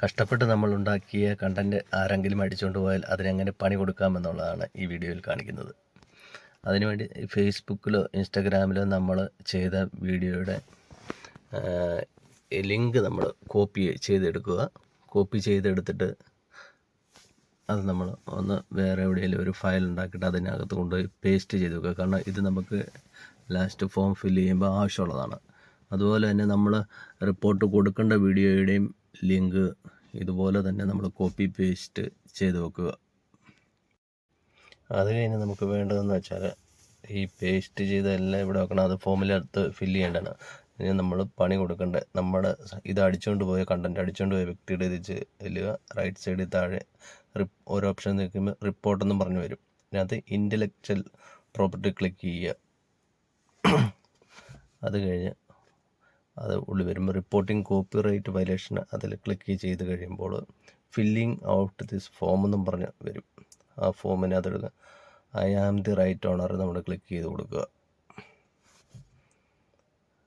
കഷ്ടപ്പെട്ട് നമ്മൾ ഉണ്ടാക്കിയ കണ്ടന്റ് ആരെങ്കിലും അടിച്ചുകൊണ്ട് പോയാൽ അതിനെങ്ങനെ പണി കൊടുക്കാമെന്നുള്ളതാണ് ഈ വീഡിയോയിൽ കാണിക്കുന്നത്. അതിനുവേണ്ടി ഫേസ്ബുക്കിലോ ഇൻസ്റ്റഗ്രാമിലോ നമ്മൾ ചെയ്ത വീഡിയോയുടെ ലിങ്ക് നമ്മൾ കോപ്പി ചെയ്തെടുക്കുക. കോപ്പി ചെയ്തെടുത്തിട്ട് അത് നമ്മൾ ഒന്ന് വേറെ എവിടെയെങ്കിലും ഒരു ഫയൽ ഉണ്ടാക്കിയിട്ട് അതിനകത്ത് കൊണ്ടുപോയി പേസ്റ്റ് ചെയ്ത് വെക്കുക. കാരണം ഇത് നമുക്ക് ലാസ്റ്റ് ഫോം ഫില്ല് ചെയ്യുമ്പോൾ ആവശ്യമുള്ളതാണ്. അതുപോലെ തന്നെ നമ്മൾ റിപ്പോർട്ട് കൊടുക്കേണ്ട വീഡിയോയുടെയും ലിങ്ക് ഇതുപോലെ തന്നെ നമ്മൾ കോപ്പി പേസ്റ്റ് ചെയ്ത് വെക്കുക. അത് കഴിഞ്ഞ് നമുക്ക് വേണ്ടതെന്ന് വെച്ചാൽ ഈ പേസ്റ്റ് ചെയ്ത എല്ലാം ഇവിടെ വെക്കണം. അത് ഫോമിലടുത്ത് ഫില്ല് ചെയ്യേണ്ടതാണ്. ഇനി നമ്മൾ പണി കൊടുക്കേണ്ടത് നമ്മുടെ ഇത് അടിച്ചുകൊണ്ട് പോയ കണ്ടന്റ് അടിച്ചുകൊണ്ട് പോയ വ്യക്തിയുടെ ഇത് ചെല്ലുക റൈറ്റ് സൈഡിൽ താഴെ റിപ്പ് ഓരോ ഓപ്ഷൻ നിൽക്കുമ്പോൾ റിപ്പോർട്ടെന്നും പറഞ്ഞു വരും. അതിനകത്ത് ഇന്റലക്ച്വൽ പ്രോപ്പർട്ടി ക്ലിക്ക് ചെയ്യുക. അത് കഴിഞ്ഞ് അത് ഉള്ളിൽ വരുമ്പോൾ റിപ്പോർട്ടിംഗ് കോപ്പി റൈറ്റ് വയലേഷൻ അതിൽ ക്ലിക്ക് ചെയ്ത് കഴിയുമ്പോൾ ഫില്ലിംഗ് ഔട്ട് ദിസ് ഫോം എന്നും പറഞ്ഞ് വരും. ആ ഫോമിന് അതെടുക്കുക I am the right owner നമ്മൾ ക്ലിക്ക് ചെയ്ത് കൊടുക്കുക.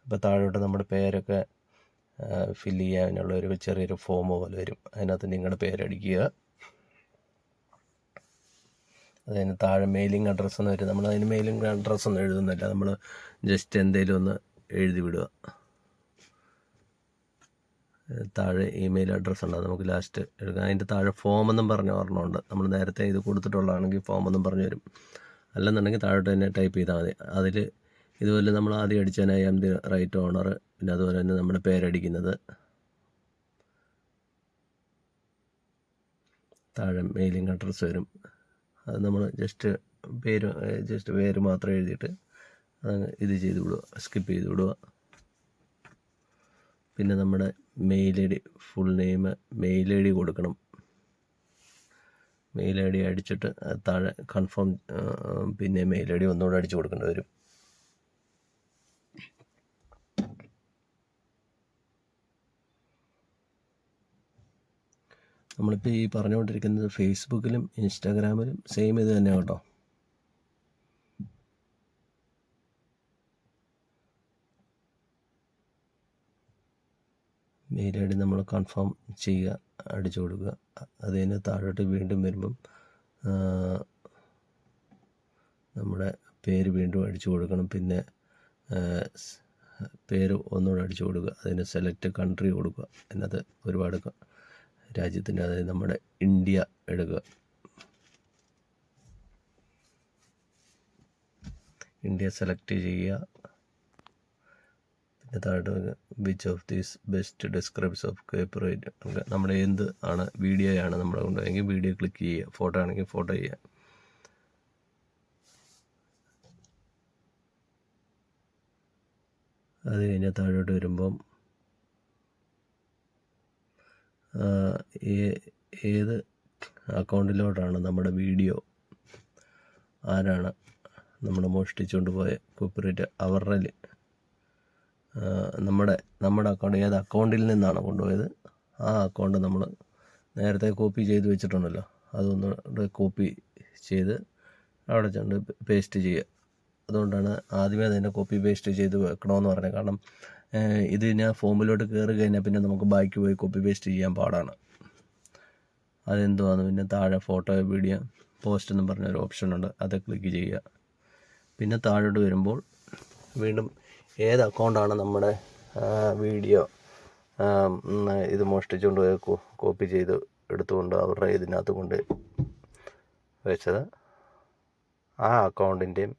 ഇപ്പോൾ താഴോട്ട് നമ്മുടെ പേരൊക്കെ ഫില്ല് ചെയ്യാനുള്ള ഒരു ചെറിയൊരു ഫോം പോലെ വരും. അതിനകത്ത് നിങ്ങളുടെ പേരടിക്കുക. അതിന് താഴെ മെയിലിംഗ് അഡ്രസ്സ് എന്ന് വരും. നമ്മൾ അതിന് മെയിലിംഗ് അഡ്രസ്സൊന്നും എഴുതുന്നില്ല. നമ്മൾ ജസ്റ്റ് എന്തെങ്കിലും ഒന്ന് എഴുതി വിടുക. താഴെ ഇമെയിൽ അഡ്രസ്സ് ഉണ്ട്. നമുക്ക് ലാസ്റ്റ് എടുക്കാം. അതിന്റെ താഴെ ഫോം എന്നും പറഞ്ഞ ഓർമ്മയുണ്ട് നമ്മൾ നേരത്തെ ഇത് കൊടുത്തിട്ടുള്ളതാണെങ്കിൽ ഫോം എന്നും പറഞ്ഞു വരും അല്ലെന്നുണ്ടെങ്കിൽ താഴോട്ട് തന്നെ ടൈപ്പ് ചെയ്താൽ മതി. അതിൽ ഇതുപോലെ നമ്മൾ ആദ്യം അടിച്ചതിനായി ആം ദി റൈറ്റ് ഓണർ പിന്നെ അതുപോലെ തന്നെ നമ്മുടെ പേരടിക്കുന്നത് താഴെ മെയിലിംഗ് അഡ്രസ്സ് വരും. അത് നമ്മൾ ജസ്റ്റ് പേര് ജസ്റ്റ് പേര് മാത്രം എഴുതിയിട്ട് ഇത് ചെയ്ത് വിടുക. സ്കിപ്പ് ചെയ്ത് വിടുക. പിന്നെ നമ്മുടെ mail I D full name mail I D കൊടുക്കണം. മെയിൽ ഐ ഡി അടിച്ചിട്ട് താഴെ കൺഫേം പിന്നെ മെയിൽ ഐ ഡി ഒന്നുകൂടെ അടിച്ചു കൊടുക്കേണ്ടി വരും. നമ്മളിപ്പോൾ ഈ പറഞ്ഞുകൊണ്ടിരിക്കുന്നത് ഫേസ്ബുക്കിലും ഇൻസ്റ്റാഗ്രാമിലും സെയിം ഇത് തന്നെ കേട്ടോ. മെയിൽ ഐ ഡി നമ്മൾ കൺഫേം ചെയ്യുക അടിച്ചു കൊടുക്കുക. അത് കഴിഞ്ഞ് താഴോട്ട് വീണ്ടും വരുമ്പം നമ്മുടെ പേര് വീണ്ടും അടിച്ചു കൊടുക്കണം. പിന്നെ പേര് ഒന്നുകൂടെ അടിച്ചു കൊടുക്കുക. അതിന് സെലക്ട് കൺട്രി കൊടുക്കുക. അതിനകത്ത് ഒരുപാട് രാജ്യത്തിന്റെ അതായത് നമ്മുടെ ഇന്ത്യ എടുക്കുക. ഇന്ത്യ സെലക്ട് ചെയ്യുക. പിന്നെ താഴോട്ട് which of these best describes of corporate നമ്മുടെ എന്ത് ആണ്? വീഡിയോ ആണ് നമ്മൾ കൊണ്ടുപോയെങ്കിൽ വീഡിയോ ക്ലിക്ക് ചെയ്യുക. ഫോട്ടോ ആണെങ്കിൽ ഫോട്ടോ ചെയ്യുക. അത് കഴിഞ്ഞാൽ താഴോട്ട് വരുമ്പം ഏത് അക്കൗണ്ടിലോട്ടാണ് നമ്മുടെ വീഡിയോ ആരാണ് നമ്മൾ മോഷ്ടിച്ചുകൊണ്ട് പോയ കോപ്പറേറ്റ് അവരുടെ നമ്മുടെ നമ്മുടെ അക്കൗണ്ട് ഏത് അക്കൗണ്ടിൽ നിന്നാണ് കൊണ്ടുപോയത്? ആ അക്കൗണ്ട് നമ്മൾ നേരത്തെ കോപ്പി ചെയ്ത് വെച്ചിട്ടുണ്ടല്ലോ. അതൊന്നുകൂടെ കോപ്പി ചെയ്ത് അവിടെ ചെന്ന് പേസ്റ്റ് ചെയ്യുക. അതുകൊണ്ടാണ് ആദ്യമേ തന്നെ കോപ്പി പേസ്റ്റ് ചെയ്ത് വെക്കണമെന്ന് പറഞ്ഞത്. കാരണം ഇത് ഞാൻ ഫോമിലോട്ട് കയറി കഴിഞ്ഞാൽ പിന്നെ നമുക്ക് ബാക്കി പോയി കോപ്പി പേസ്റ്റ് ചെയ്യാൻ പാടാണ്. അതെന്തുവാണ് പിന്നെ താഴെ ഫോട്ടോ വീഡിയോ പോസ്റ്റ് എന്നും പറഞ്ഞൊരു ഓപ്ഷനുണ്ട്. അത് ക്ലിക്ക് ചെയ്യുക. പിന്നെ താഴോട്ട് വരുമ്പോൾ വീണ്ടും ഏത് അക്കൗണ്ടാണ് നമ്മുടെ വീഡിയോ ഇത് മോഷ്ടിച്ചുകൊണ്ട് പോയി കോപ്പി ചെയ്ത് എടുത്തുകൊണ്ട് അവരുടെ ഇതിനകത്ത് കൊണ്ട് വെച്ചത്? ആ അക്കൗണ്ടിന്റെയും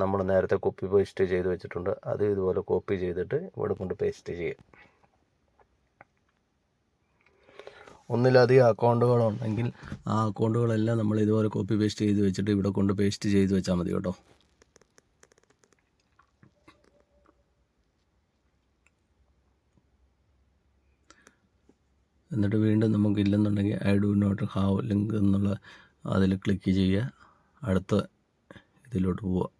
നമ്മൾ നേരത്തെ കോപ്പി പേസ്റ്റ് ചെയ്ത് വെച്ചിട്ടുണ്ട്. അത് ഇതുപോലെ കോപ്പി ചെയ്തിട്ട് ഇവിടെ കൊണ്ട് പേസ്റ്റ് ചെയ്യുക ഒന്നിലധികം അക്കൗണ്ടുകളുണ്ടെങ്കിൽ ആ അക്കൗണ്ടുകളെല്ലാം നമ്മൾ ഇതുപോലെ കോപ്പി പേസ്റ്റ് ചെയ്ത് വെച്ചിട്ട് ഇവിടെ കൊണ്ട് പേസ്റ്റ് ചെയ്ത് വെച്ചാൽ മതി കേട്ടോ. എന്നിട്ട് വീണ്ടും നമുക്ക് ഇല്ലെന്നുണ്ടെങ്കിൽ I do not have link എന്നുള്ള അതിൽ ക്ലിക്ക് ചെയ്യുക. അടുത്ത ഇതിലോട്ട് പോവുക.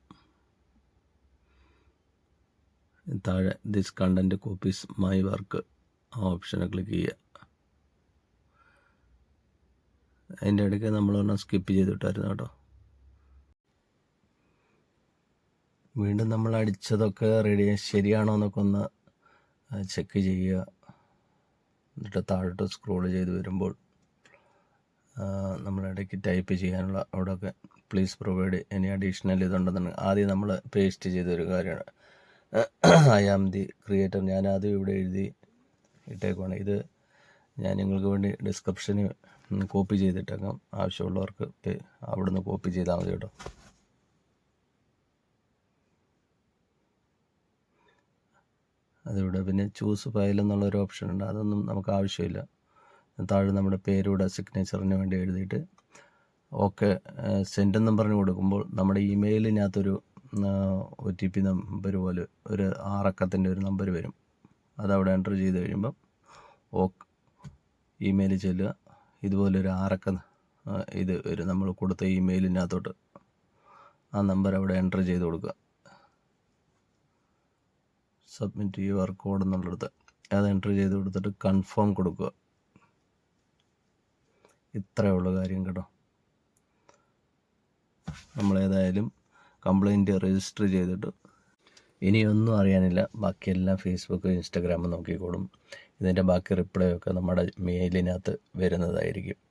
താഴെ this content copies my work ആ ഓപ്ഷനെ ക്ലിക്ക് ചെയ്യുക. അതിന്റെ ഇടയ്ക്ക് പറഞ്ഞാൽ സ്കിപ്പ് ചെയ്തിട്ടായിരുന്നു കേട്ടോ. വീണ്ടും നമ്മൾ അടിച്ചതൊക്കെ റെഡി ശരിയാണോ എന്നൊക്കെ ഒന്ന് ചെക്ക് ചെയ്യുക. എന്നിട്ട് താഴോട്ട് സ്ക്രോൾ ചെയ്ത് വരുമ്പോൾ നമ്മൾ ഇടയ്ക്ക് ടൈപ്പ് ചെയ്യാനുള്ള അവിടെയൊക്കെ പ്ലീസ് പ്രൊവൈഡ് എനി അഡീഷണൽ ഇതുണ്ടെന്നുണ്ടെങ്കിൽ ആദ്യം നമ്മൾ പേസ്റ്റ് ചെയ്ത ഒരു കാര്യമാണ്. ഐ ആം ദി ക്രിയേറ്റർ ഞാൻ ആദ്യം ഇവിടെ എഴുതി ഇട്ടേക്കുവാണ്. ഇത് ഞാൻ നിങ്ങൾക്ക് വേണ്ടി ഡിസ്ക്രിപ്ഷന് കോപ്പി ചെയ്തിട്ടേക്കാം. ആവശ്യമുള്ളവർക്ക് അവിടുന്ന് കോപ്പി ചെയ്താൽ മതി കേട്ടോ. അതിവിടെ പിന്നെ ചൂസ് ഫയൽ എന്നുള്ളൊരു ഓപ്ഷൻ ഉണ്ട്. അതൊന്നും നമുക്ക് ആവശ്യമില്ല. താഴെ നമ്മുടെ പേരൂടെ സിഗ്നേച്ചറിന് വേണ്ടി എഴുതിയിട്ട് ഓക്കെ സെൻഡ് എന്നും പറഞ്ഞ് കൊടുക്കുമ്പോൾ നമ്മുടെ ഇമെയിലിനകത്തൊരു ഒ ടി പി നമ്പർ പോലെ ഒരു ആറക്കത്തിന്റെ ഒരു നമ്പർ വരും. അതവിടെ എന്റർ ചെയ്ത് കഴിയുമ്പം ഓക്കെ ഇമെയിൽ ചെല്ലുക. ഇതുപോലൊരു ആറക്ക ഇത് ഒരു നമ്മൾ കൊടുത്ത ഇമെയിലിനകത്തോട്ട് ആ നമ്പർ അവിടെ എന്റർ ചെയ്ത് കൊടുക്കുക. സബ്മിറ്റ് യുവർ കോഡ് എന്നുള്ളിടത്ത്. അത് എന്റർ ചെയ്ത് കൊടുത്തിട്ട് കൺഫേം കൊടുക്കുക. ഇത്രയേ ഉള്ളൂ കാര്യം കേട്ടോ. നമ്മളേതായാലും കംപ്ലൈന്റ് രജിസ്റ്റർ ചെയ്തിട്ട് ഇനിയൊന്നും അറിയാനില്ല. ബാക്കിയെല്ലാം ഫേസ്ബുക്ക് ഇൻസ്റ്റാഗ്രാം നോക്കിക്കോളും. ഇതിന്റെ ബാക്കി റിപ്ലൈ ഒക്കെ നമ്മുടെ മെയിലിനകത്ത് വരുന്നതായിരിക്കും.